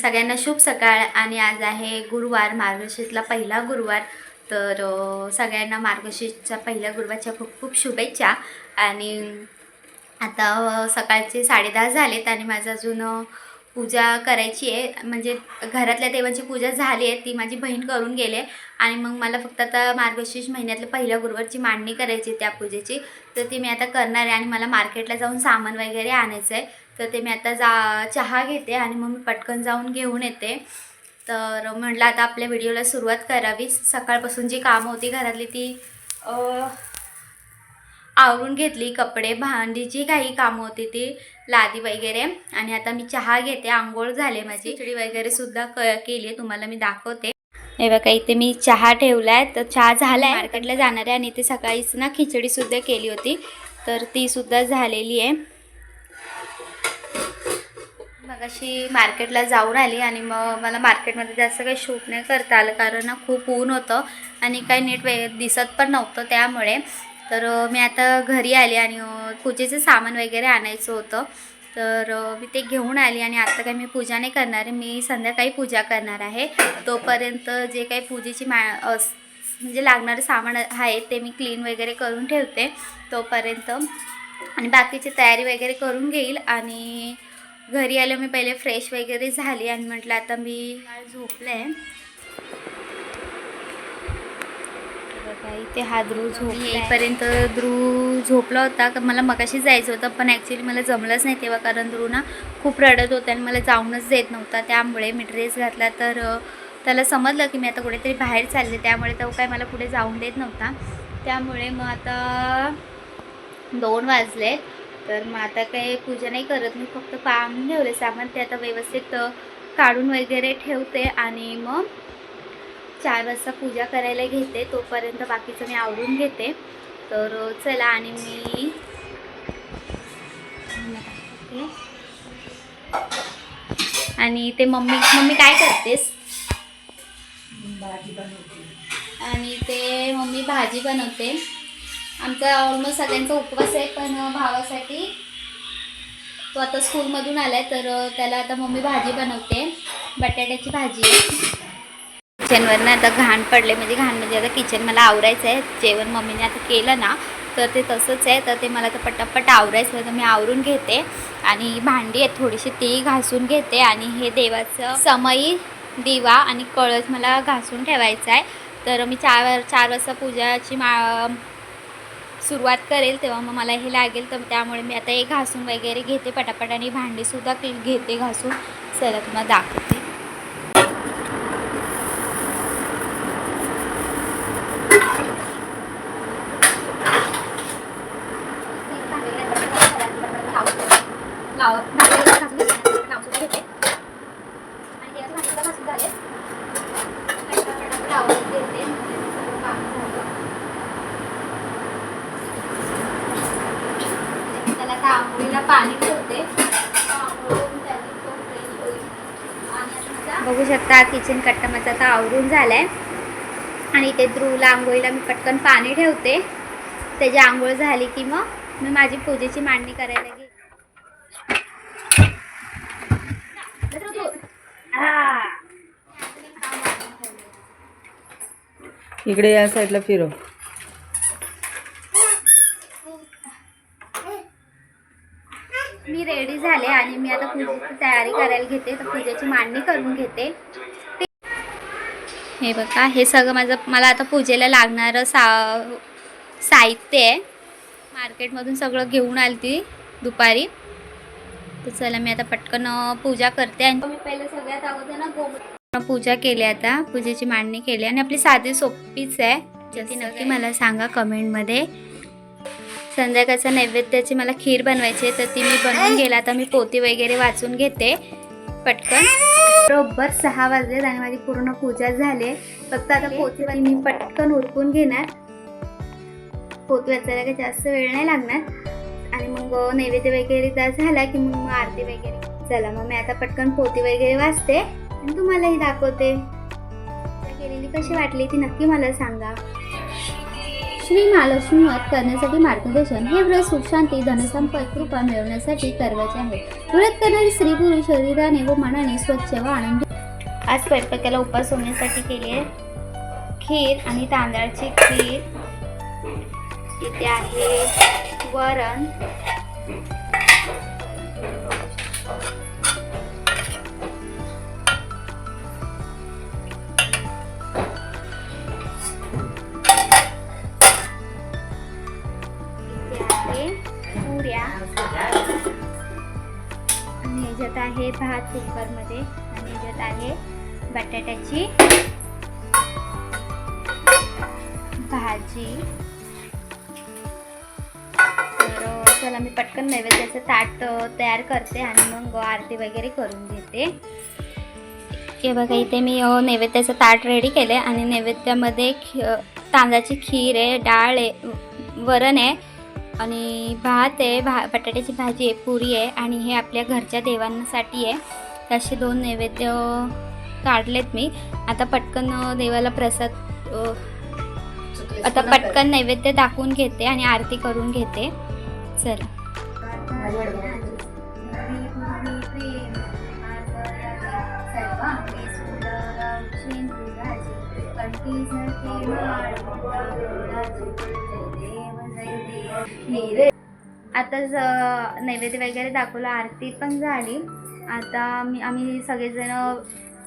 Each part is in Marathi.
सगळ्यांना शुभ सकाळ. आणि आज आहे गुरुवार मार्गशीर्षला पहिला गुरुवार. तर सगळ्यांना मार्गशीर्षच्या पहिल्या गुरुवारच्या खूप खूप शुभेच्छा. आणि आता सकाळचे साडेदहा झालेत आणि माझं अजून पूजा करायची आहे. म्हणजे घरातल्या देवांची पूजा झाली आहे ती माझी बहीण करून गेले आणि मग मला फक्त आता मार्गशीर्ष महिन्यातल्या पहिल्या गुरुवारची मांडणी करायची आहे त्या पूजेची. तर ती मी आता करणार आहे आणि मला मार्केटला जाऊन सामान वगैरे आणायचं आहे. तर ते मी आता जा चहा घेते आणि मग मी पटकन जाऊन घेऊन येते. तर म्हटलं आता आपल्या व्हिडिओला सुरुवात करावी. सकाळपासून जी कामं होती घरातली ती आवरून घेतली कपडे भांडी जी काही कामं होती ती लादी वगैरे. आणि आता मी चहा घेते आंघोळ झाले माझी. खिचडी वगैरे सुद्धा क केली आहे तुम्हाला मी दाखवते. हे बघा इथे मी चहा ठेवला आहे तर चहा झाला आहे मार्केटला जाणार आहे आणि इथे सकाळीच ना खिचडी सुद्धा केली होती. तर ती सुद्धा झालेली आहे. मग अशी मार्केटला जाऊन आली आणि मग मला मार्केटमध्ये जास्त काही शूट नाही करता आलं कारण ना खूप ऊन होतं आणि काही नीट वे दिसत पण नव्हतं त्यामुळे. तर मी आता घरी आली आणि पूजेचं सामान वगैरे आणायचं होतं. तर मी ते घेऊन आली आणि आता काही मी पूजा नाही करणार आहे. मी संध्याकाळी पूजा करणार आहे. तोपर्यंत जे काही पूजेची मा अस- म्हणजे लागणारं सामान आहे ते मी क्लीन वगैरे करून ठेवते. तोपर्यंत आणि बाकीची तयारी वगैरे करून घेईल आणि घरी आलं मी पहिले फ्रेश वगैरे झाली आणि म्हटलं आता मी झोपले आहे इथे हा ध्रुव झोप येईपर्यंत ध्रुव झोपला होता का मला मगाशी जायचं होतं पण ॲक्च्युली मला जमलंच नाही तेव्हा कारण ध्रुव ना खूप रडत होता आणि मला जाऊनच देत नव्हता. त्यामुळे मी ड्रेस घातला तर त्याला समजलं की मी आता कुठेतरी बाहेर चालले त्यामुळे तो काय मला पुढे जाऊन देत नव्हता. त्यामुळे मग आता दोन वाजले तर मग आता काही पूजा नाही करत. मी फक्त काम ठेवले सामान ते आता व्यवस्थित काढून वगैरे ठेवते आणि मग चार वाजता पूजा करायला घेते. तोपर्यंत बाकीचं मी आवरून घेते. तर चला आणि मी आणि ते मम्मी मम्मी काय करतेस? आणि ते मम्मी भाजी बनवते. आमचा ऑलमोस्ट सगळ्यांचा उपवास आहे पण भावासाठी तो आता स्कूलमधून आलाय तर त्याला आता मम्मी भाजी बनवते. बटाट्याची भाजी किचनवरनं आता घाण पडले म्हणजे घाण म्हणजे आता किचन मला आवरायचं आहे. जेवण मम्मीने आता केलं ना तर ते तसंच आहे. तर ते मला तर पटापट आवरायचं तर मी आवरून घेते आणि भांडी आहेत थोडीशी ती घासून घेते आणि हे देवाचं समयी दिवा आणि कळस मला घासून ठेवायचा आहे. तर मी चार चार वाजता पूजाची मा सुरुवात करेल तेव्हा मग मला हे लागेल तर त्यामुळे मी आता हे घासून वगैरे घेते पटापट आणि भांडीसुद्धा घेते घासून चला तुम्हाला दाखवते त्याला घेते पाणी ठेवते. बघू शकता किचन कट्टा माझा आता आवरून झालाय. आणि ते ध्रुवला आंघोळीला मी पटकन पाणी ठेवते. त्याची आंघोळ झाली की मग मी माझी पूजेची मांडणी करायला गेली. इकडे या साईडला फिरव मी रेडी झाले आणि मी आता पूजेची तयारी करायला घेते. तर पूजेची मांडणी करून घेते. हे बघा हे सगळं माझं मला आता पूजेला लागणारं सा साहित्य आहे. मार्केटमधून सगळं घेऊन आली ती दुपारी. तर चला मी आता पटकन पूजा करते आणि मी पहिले सगळ्यात अगोदर ना गोमूत्र पूजा केली आता. पूजेची मांडणी केली आणि आपली साधी सोपीच आहे. ती नक्की मला सांगा कमेंटमध्ये संध्याकाळच्या नैवेद्याची मला खीर बनवायची आहे तर ती मी बनवून गेला. आता मी पोती वगैरे वाचून घेते. पटकन. बरोबर सहा वाजलेत आणि माझी पूर्ण पूजा झाली. फक्त आता पोती मी पटकन उरकून घेणार. पोती वाचायला काही जास्त वेळ नाही लागणार. आणि मग नैवेद्य वगैरे झाला की मग आरती वगैरे. चला मग मी आता पटकन पोती वगैरे वाचते. आणि तुम्हालाही दाखवते. केलेली कशी वाटली ती नक्की मला सांगा. श्री महालक्ष्मी व्रत करण्यासाठी मार्गदर्शन हे व्रत सुखशांती धनसंपत कृपा मिळवण्यासाठी करवायचे आहे व्रत करणारी स्त्री पुरुष शरीराने व मनाने स्वच्छ व आनंदी आज स्वयंपाकाला उपास होण्यासाठी केली आहे. खीर आणि तांदळाची खीर इथे आहे. वरण इथे आहे पुऱ्या आणि ह्याच्यात आहे भात कुकरमध्ये. आणि ह्याच्यात आहे बटाट्याची भाजी. तर चला मी पटकन नैवेद्याचं ताट तयार करते आणि मग आरती वगैरे करून घेते. हे बघा इथे मी नैवेद्याचं ताट रेडी केलं आणि नैवेद्यामध्ये खी तांदळाची खीर आहे डाळ आहे वरण आहे आणि भात आहे भा बटाट्याची भाजी आहे पुरी आहे आणि हे आपल्या घरच्या देवांसाठी आहे. असे दोन नैवेद्य काढलेत मी. आता पटकन देवाला प्रसाद आता पटकन नैवेद्य दाखवून घेते आणि आरती करून घेते. चला. आता ज- नैवेद्य वगैरे दाखवलं आरती पण झाली. आता मी आम्ही सगळेजण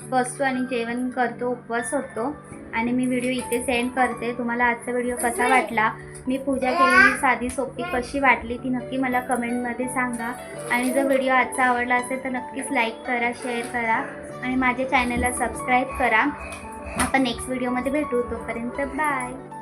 बसतो आणि जेवण करतो उपवास होतो. आणि मी व्हिडिओ इथे सेंड करते. तुम्हाला आजचा व्हिडिओ कसा वाटला? मी पूजा केलेली साधी सोपी कशी वाटली ती नक्की मला कमेंटमध्ये सांगा. आणि जर व्हिडिओ आजचा आवडला असेल तर नक्कीच लाईक करा शेअर करा. आणि माझ्या चॅनलला सबस्क्राईब करा. आपण नेक्स्ट व्हिडिओमध्ये भेटू. तोपर्यंत बाय